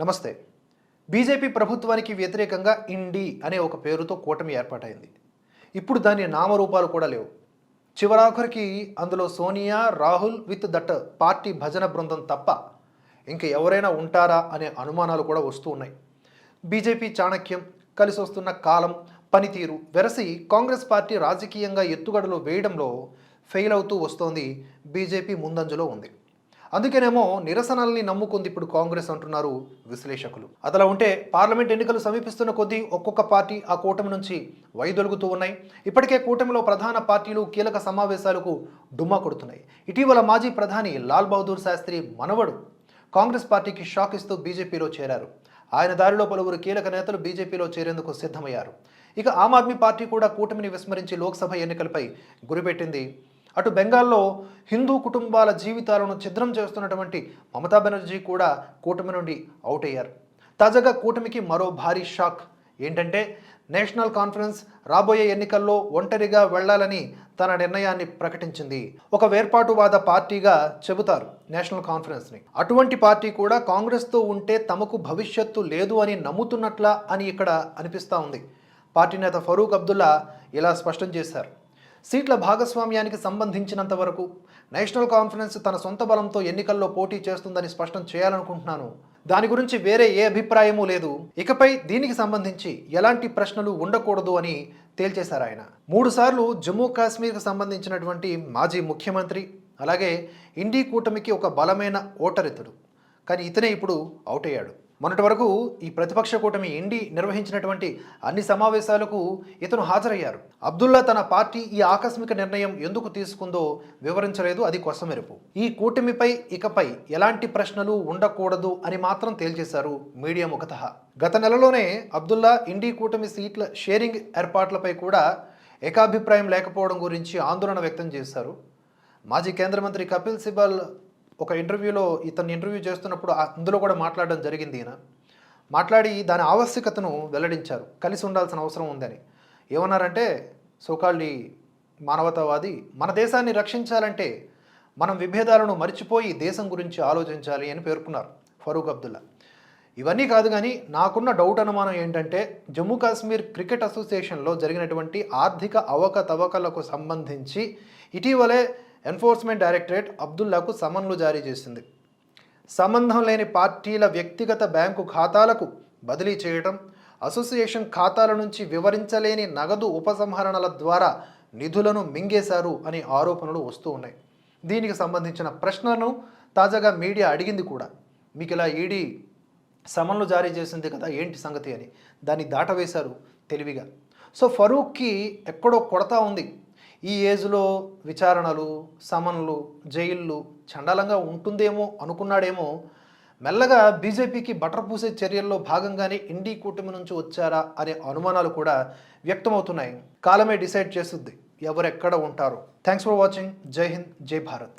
నమస్తే. బీజేపీ ప్రభుత్వానికి వ్యతిరేకంగా ఇండి అనే ఒక పేరుతో కూటమి ఏర్పాటైంది. ఇప్పుడు దాని నామరూపాలు కూడా లేవు. చివరాఖరికి అందులో Sonia Rahul with that party భజన బృందం తప్ప ఇంక ఎవరైనా ఉంటారా అనే అనుమానాలు కూడా వస్తూ ఉన్నాయి. బీజేపీ చాణక్యం కలిసి వస్తున్న కాలం పనితీరు వెరసి కాంగ్రెస్ పార్టీ రాజకీయంగా ఎత్తుగడలు వేయడంలో ఫెయిల్ అవుతూ వస్తోంది బీజేపీ ముందంజలో ఉంది. అందుకేనేమో నిరసనల్ని నమ్ముకుంది ఇప్పుడు కాంగ్రెస్ అంటున్నారు విశ్లేషకులు. అదలా ఉంటే పార్లమెంట్ ఎన్నికలు సమీపిస్తున్న కొద్దీ ఒక్కొక్క పార్టీ ఆ కూటమి నుంచి వైదొలుగుతూ ఉన్నాయి. ఇప్పటికే కూటమిలో ప్రధాన పార్టీలు కీలక సమావేశాలకు డుమ్మా కొడుతున్నాయి. ఇటీవల మాజీ ప్రధాని లాల్ బహదూర్ శాస్త్రి మనవడు కాంగ్రెస్ పార్టీకి షాక్ ఇస్తూ బీజేపీలో చేరారు. ఆయన దారిలో పలువురు కీలక నేతలు బీజేపీలో చేరేందుకు సిద్ధమయ్యారు. ఇక ఆమ్ ఆద్మీ పార్టీ కూడా కూటమిని విస్మరించి లోక్సభ ఎన్నికలపై గురిపెట్టింది అటు బెంగాల్లో హిందూ కుటుంబాల జీవితాలను ఛిద్రం చేస్తున్నటువంటి మమతా బెనర్జీ కూడా కూటమి నుండి అవుట్ అయ్యారు. తాజాగా కూటమికి మరో భారీ షాక్. ఏంటంటే నేషనల్ కాన్ఫరెన్స్ రాబోయే ఎన్నికల్లో ఒంటరిగా వెళ్ళాలని తన నిర్ణయాన్ని ప్రకటించింది. ఒక వేర్పాటువాద పార్టీగా చెబుతారు నేషనల్ కాన్ఫరెన్స్ని. అటువంటి పార్టీ కూడా కాంగ్రెస్తో ఉంటే తమకు భవిష్యత్తు లేదు అని నమ్ముతున్నట్లా అని ఇక్కడ అనిపిస్తూ ఉంది. పార్టీ నేత ఫరూక్ అబ్దుల్లా ఇలా స్పష్టం చేశారు. సీట్ల భాగస్వామ్యానికి సంబంధించినంత వరకు నేషనల్ కాన్ఫరెన్స్ తన సొంత బలంతో ఎన్నికల్లో పోటీ చేస్తుందని స్పష్టం చేయాలనుకుంటున్నాను. దాని గురించి వేరే ఏ అభిప్రాయమూ లేదు. ఇకపై దీనికి సంబంధించి ఎలాంటి ప్రశ్నలు ఉండకూడదు అని తేల్చేశారు ఆయన. మూడుసార్లు జమ్మూ కాశ్మీర్కి సంబంధించినటువంటి మాజీ ముఖ్యమంత్రి అలాగే ఇండీ కూటమికి ఒక బలమైన ఓటరితుడు. కానీ ఇతనే ఇప్పుడు అవుట్ అయ్యాడు. మొన్నటి వరకు ఈ ప్రతిపక్ష కూటమి ఇండి నిర్వహించినటువంటి అన్ని సమావేశాలకు ఇతను హాజరయ్యారు. అబ్దుల్లా తన పార్టీ ఈ ఆకస్మిక నిర్ణయం ఎందుకు తీసుకుందో వివరించలేదు. అది కొసమెరుపు ఈ కూటమిపై ఇకపై ఎలాంటి ప్రశ్నలు ఉండకూడదు అని మాత్రం తేల్చేశారు మీడియా ముఖత. గత నెలలోనే అబ్దుల్లా ఇండి కూటమి సీట్ల షేరింగ్ ఏర్పాట్లపై కూడా ఏకాభిప్రాయం లేకపోవడం గురించి ఆందోళన వ్యక్తం చేశారు. మాజీ కేంద్ర మంత్రి కపిల్ సిబల్ ఒక ఇంటర్వ్యూలో ఇతన్ని ఇంటర్వ్యూ చేస్తున్నప్పుడు అందులో కూడా మాట్లాడడం జరిగింది ఈయన. మాట్లాడి దాని ఆవశ్యకతను వెల్లడించారు. కలిసి ఉండాల్సిన అవసరం ఉందని. ఏమన్నారంటే సోకాళ్ళి మానవతావాది మన దేశాన్ని రక్షించాలంటే మనం విభేదాలను మర్చిపోయి దేశం గురించి ఆలోచించాలి అని పేర్కొన్నారు ఫరూక్ అబ్దుల్లా. ఇవన్నీ కాదు కానీ నాకున్న డౌట్ అనుమానం ఏంటంటే జమ్మూ కాశ్మీర్ క్రికెట్ అసోసియేషన్లో జరిగినటువంటి ఆర్థిక అవకతవకలకు సంబంధించి ఇటీవలే ఎన్ఫోర్స్మెంట్ డైరెక్టరేట్ అబ్దుల్లాకు సమన్లు జారీ చేసింది. సంబంధం లేని పార్టీల వ్యక్తిగత బ్యాంకు ఖాతాలకు బదిలీ చేయటం అసోసియేషన్ ఖాతాల నుంచి వివరించలేని నగదు ఉపసంహరణల ద్వారా నిధులను మింగేశారు అనే ఆరోపణలు వస్తూ ఉన్నాయి. దీనికి సంబంధించిన ప్రశ్నలను తాజాగా మీడియా అడిగింది కూడా. మీకు ఇలా ఈడీ సమన్లు జారీ చేసింది కదా ఏంటి సంగతి అని. దాన్ని దాటవేశారు తెలివిగా. సో ఫరూక్కి ఎక్కడో కొడతా ఉంది ఈ ఏజ్లో విచారణలు సమన్లు జైళ్ళు చండాలంగా ఉంటుందేమో అనుకున్నాడేమో మెల్లగా బీజేపీకి బటర్ పూసే చర్యల్లో భాగంగానే ఇండి కూటమి నుంచి వచ్చారా అనే అనుమానాలు కూడా వ్యక్తమవుతున్నాయి. కాలమే డిసైడ్ చేస్తుంది ఎవరెక్కడ ఉంటారు. Thanks for watching. జై హింద్ జై భారత్.